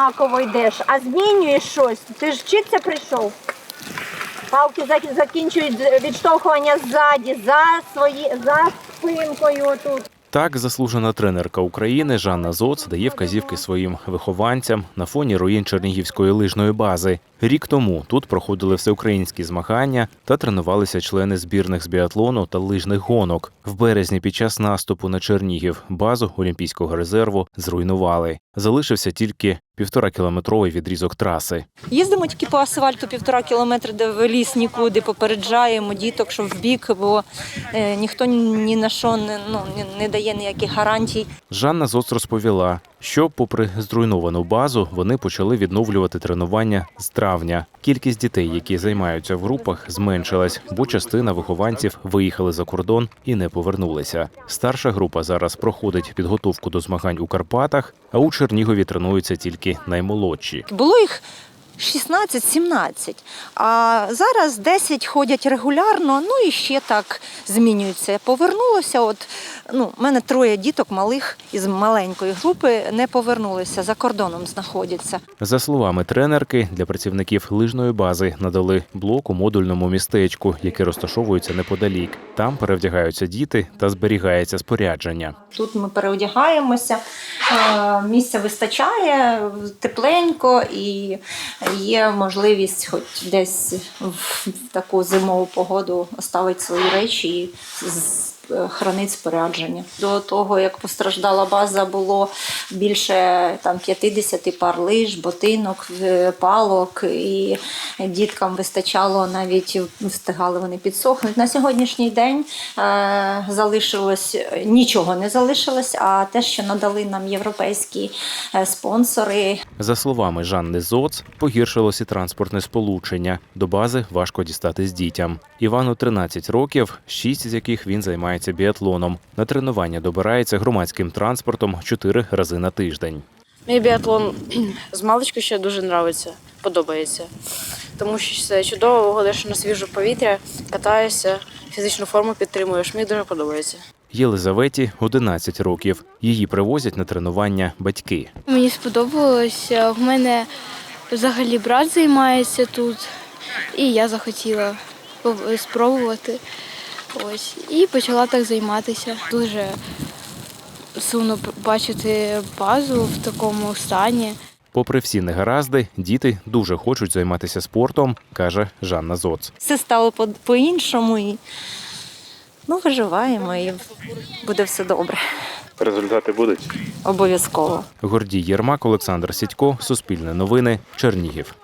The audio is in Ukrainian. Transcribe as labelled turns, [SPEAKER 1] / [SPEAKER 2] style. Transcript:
[SPEAKER 1] Однаково йдеш, а змінюєш щось. Ти ж вчитися прийшов. Палки зак- закінчують відштовхування ззаді, за свої, за спинкою отут.
[SPEAKER 2] Так, заслужена тренерка України Жанна Зоц дає вказівки своїм вихованцям на фоні руїн Чернігівської лижної бази. Рік тому тут проходили всеукраїнські змагання та тренувалися члени збірних з біатлону та лижних гонок. В березні під час наступу на Чернігів базу Олімпійського резерву зруйнували. Залишився тільки півторакілометровий відрізок траси.
[SPEAKER 3] Їздимо тільки по асфальту півтора кілометри, де в ліс нікуди, попереджаємо діток, що в бік, бо е, ніхто ні на що не, ну, не- не дає ніяких гарантій.
[SPEAKER 2] Жанна Зоц розповіла, що, попри зруйновану базу, вони почали відновлювати тренування з травня. Кількість дітей, які займаються в групах, зменшилась, бо частина вихованців виїхали за кордон і не повернулися. Старша група зараз проходить підготовку до змагань у Карпатах, а у Чернігові тренуються тільки наймолодші.
[SPEAKER 3] Було їх 16-17, а зараз 10 ходять регулярно, ну і ще так змінюються. Повернулося, от, ну, в мене троє діток малих із маленької групи не повернулися, за кордоном знаходяться.
[SPEAKER 2] За словами тренерки, для працівників лижної бази надали блок у модульному містечку, яке розташовується неподалік. Там перевдягаються діти та зберігається спорядження.
[SPEAKER 3] Тут ми переодягаємося, місця вистачає, тепленько і є можливість хоч десь в таку зимову погоду оставити свої речі е, спорядження. До того, як постраждала база, було більше там 50 пар лиж, ботинок, е, палок, і діткам вистачало навіть встигали вони підсохнути. На сьогоднішній день е, залишилось нічого не залишилось, а те, що надали нам європейські е, спонсори,
[SPEAKER 2] За словами Жанни Зоц, погіршилось і транспортне сполучення. До бази важко дістатись дітям. Івану 13 років, 6 з яких він займається біатлоном. На тренування добирається громадським транспортом 4 рази на тиждень.
[SPEAKER 4] Мені біатлон з маличку ще дуже подобається, подобається. Тому що це чудово, виходиш на свіже повітря, катаєшся, фізичну форму підтримуєш. Мені дуже подобається.
[SPEAKER 2] Єлизаветі 11 років. Її привозять на тренування батьки.
[SPEAKER 5] Мені сподобалося. В мене взагалі брат займається тут, і я захотіла спробувати. Ось. І почала так займатися. Дуже сумно бачити базу в такому стані.
[SPEAKER 2] Попри всі негаразди, діти дуже хочуть займатися спортом, каже Жанна Зоц.
[SPEAKER 3] все стало по- по-іншому. І, ну, виживаємо і буде все добре.
[SPEAKER 6] Результати будуть.
[SPEAKER 3] Обов'язково.
[SPEAKER 2] Гордій Єрмак, Олександр Сідько, Суспільне новини, Чернігів.